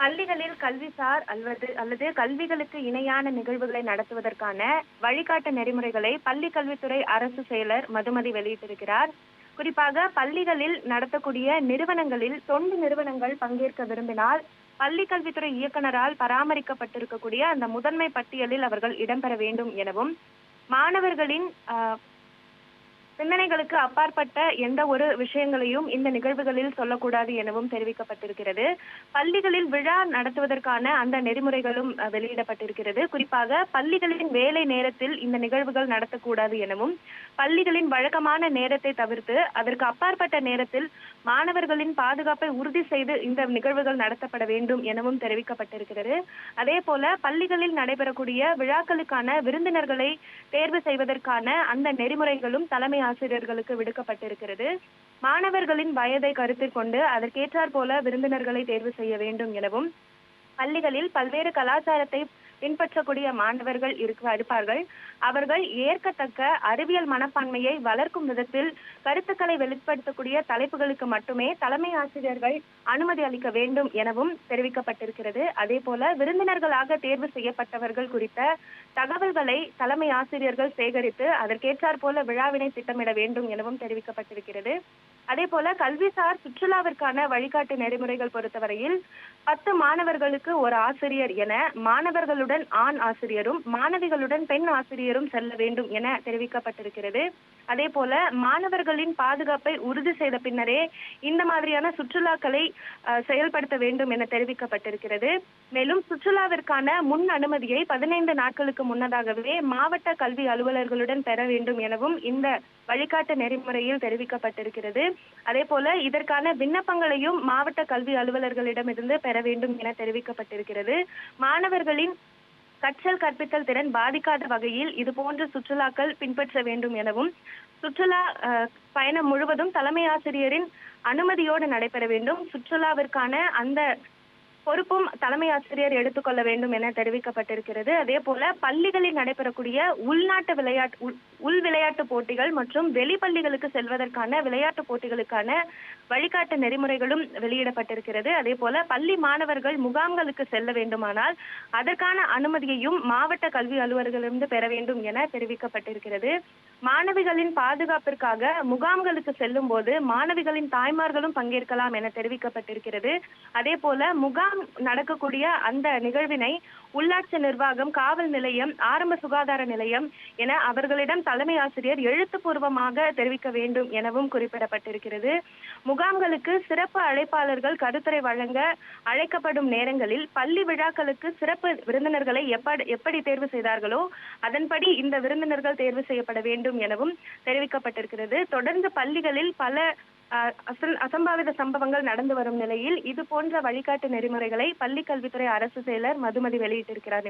பள்ளிகளில் கல்விசார் அல்லது அல்லது கல்விகளுக்கு இணையான நிகழ்வுகளை நடத்துவதற்கான வழிகாட்டு நெறிமுறைகளை பள்ளி கல்வித்துறை அரசு செயலர் மதுமதி வெளியிட்டிருக்கிறார். குறிப்பாக பள்ளிகளில் நடத்தக்கூடிய நிறுவனங்களில் தொண்டு நிறுவனங்கள் பங்கேற்க விரும்பினால் பள்ளி கல்வித்துறை இயக்குனரால் பராமரிக்கப்பட்டிருக்கக்கூடிய அந்த முதன்மை பட்டியலில் அவர்கள் இடம்பெற வேண்டும் எனவும் மாணவர்களின் ஆஹ், சிந்தனைகளுக்கு அப்பாற்பட்ட எந்த ஒரு விஷயங்களையும் இந்த நிகழ்வுகளில் சொல்லக்கூடாது எனவும் தெரிவிக்கப்பட்டிருக்கிறது. பள்ளிகளில் விழா நடத்துவதற்கான அந்த நெறிமுறைகளும் வெளியிடப்பட்டிருக்கிறது. குறிப்பாக பள்ளிகளின் வேலை நேரத்தில் இந்த நிகழ்வுகள் நடத்தக்கூடாது எனவும் பள்ளிகளின் வழக்கமான நேரத்தை தவிர்த்து அதற்கு அப்பாற்பட்ட நேரத்தில் மாணவர்களின் பாதுகாப்பை உறுதி செய்து இந்த நிகழ்வுகள் நடத்தப்பட வேண்டும் எனவும் தெரிவிக்கப்பட்டிருக்கிறது. அதே போல பள்ளிகளில் நடைபெறக்கூடிய விழாக்களுக்கான விருந்தினர்களை தேர்வு செய்வதற்கான அந்த நெறிமுறைகளும் தலைமை ஆசிரியர்களுக்கு விடுக்கப்பட்டிருக்கிறது. மாணவர்களின் வயதை கருத்தில் கொண்டு அதற்கேற்றாற் போல விருந்தினர்களை தேர்வு செய்ய வேண்டும் எனவும் பள்ளிகளில் பல்வேறு கலாச்சாரத்தை பின்பற்றக்கூடிய மாணவர்கள் இருக்க இருப்பார்கள். அவர்கள் ஏற்கத்தக்க அறிவியல் மனப்பான்மையை வளர்க்கும் விதத்தில் கருத்துக்களை வெளிப்படுத்தக்கூடிய தலைப்புகளுக்கு மட்டுமே தலைமை ஆசிரியர்கள் அனுமதி அளிக்க வேண்டும் எனவும் தெரிவிக்கப்பட்டிருக்கிறது. அதே போல விருந்தினர்களாக தேர்வு செய்யப்பட்டவர்கள் குறித்த தகவல்களை தலைமை ஆசிரியர்கள் சேகரித்து அதற்கேற்றாற் போல விழாவினை திட்டமிட வேண்டும் எனவும் தெரிவிக்கப்பட்டிருக்கிறது. அதே போல கல்விசார் சுற்றுலாவிற்கான வழிகாட்டு நெறிமுறைகள் பொறுத்தவரையில் பத்து மாணவர்களுக்கு ஒரு ஆசிரியர் என மாணவர்களுடன் ஆண் ஆசிரியரும் மாணவிகளுடன் பெண் ஆசிரியரும் செல்ல வேண்டும் என தெரிவிக்கப்பட்டிருக்கிறது. அதே போல மாணவர்களின் பாதுகாப்பை உறுதி செய்த பின்னரே இந்த மாதிரியான சுற்றுலாக்களை செயல்படுத்த வேண்டும் என தெரிவிக்கப்பட்டிருக்கிறது. மேலும் சுற்றுலாவிற்கான முன் அனுமதியை பதினைந்து நாட்களுக்கு முன்னதாகவே மாவட்ட கல்வி அலுவலர்களுடன் பெற வேண்டும் எனவும் இந்த வழிகாட்டு நெறிமுறையில் தெரிவிக்கப்பட்டிருக்கிறது. அதே போல இதற்கான விண்ணப்பங்களையும் மாவட்ட கல்வி அலுவலர்களிடமிருந்து பெற வேண்டும் என தெரிவிக்கப்பட்டிருக்கிறது. மாணவர்களின் கற்றல் கற்பித்தல் திறன் பாதிக்காத வகையில் இது போன்ற சுற்றுலாக்கள் பின்பற்ற வேண்டும் எனவும் சுற்றுலா அஹ், பயணம் முழுவதும் தலைமை ஆசிரியரின் அனுமதியோடு நடைபெற வேண்டும். சுற்றுலாவிற்கான அந்த பொறுப்பும் தலைமை ஆசிரியர் எடுத்துக்கொள்ள வேண்டும் என தெரிவிக்கப்பட்டிருக்கிறது. அதே போல பள்ளிகளில் நடைபெறக்கூடிய உள்நாட்டு விளையாட்டு உள்- உள் விளையாட்டு போட்டிகள் மற்றும் வெளி பள்ளிகளுக்கு செல்வதற்கான விளையாட்டு போட்டிகளுக்கான வழிகாட்டு நெறிமுறைகளும் வெளியிடப்பட்டிருக்கிறது. அதே போல பள்ளி மாணவர்கள் முகாம்களுக்கு செல்ல வேண்டுமானால் அதற்கான அனுமதியையும் மாவட்ட கல்வி அலுவலர்களிடமிருந்து பெற வேண்டும் என தெரிவிக்கப்பட்டிருக்கிறது. மாணவிகளின் பாதுகாப்பிற்காக முகாம்களுக்கு செல்லும் போது மாணவிகளின் தாய்மார்களும் பங்கேற்கலாம் என தெரிவிக்கப்பட்டிருக்கிறது. அதே போல முகாம் நடக்கக்கூடிய அந்த நிகழ்வினை உள்ளாட்சி நிர்வாகம் காவல் நிலையம் ஆரம்ப சுகாதார நிலையம் என அவர்களிடம் தலைமை ஆசிரியர் எழுத்துப்பூர்வமாக தெரிவிக்க வேண்டும் எனவும் குறிப்பிடப்பட்டிருக்கிறது. முகாம்களுக்கு சிறப்பு அழைப்பாளர்கள் கருத்துரை வழங்க அழைக்கப்படும் நேரங்களில் பள்ளி விழாக்களுக்கு சிறப்பு விருந்தினர்களை எப்படி எப்படி தேர்வு செய்தார்களோ அதன்படி இந்த விருந்தினர்கள் தேர்வு செய்யப்பட வேண்டும் எனவும் தெரிவிக்கப்பட்டிருக்கிறது. தொடர்ந்து பள்ளிகளில் பல அசம்பாவித சம்பவங்கள் நடந்து வரும் நிலையில் இது போன்ற வழிகாட்டு நெறிமுறைகளை பள்ளி கல்வித்துறை அரசு செயலர் மதுமதி வெளியிட்டிருக்கிறார்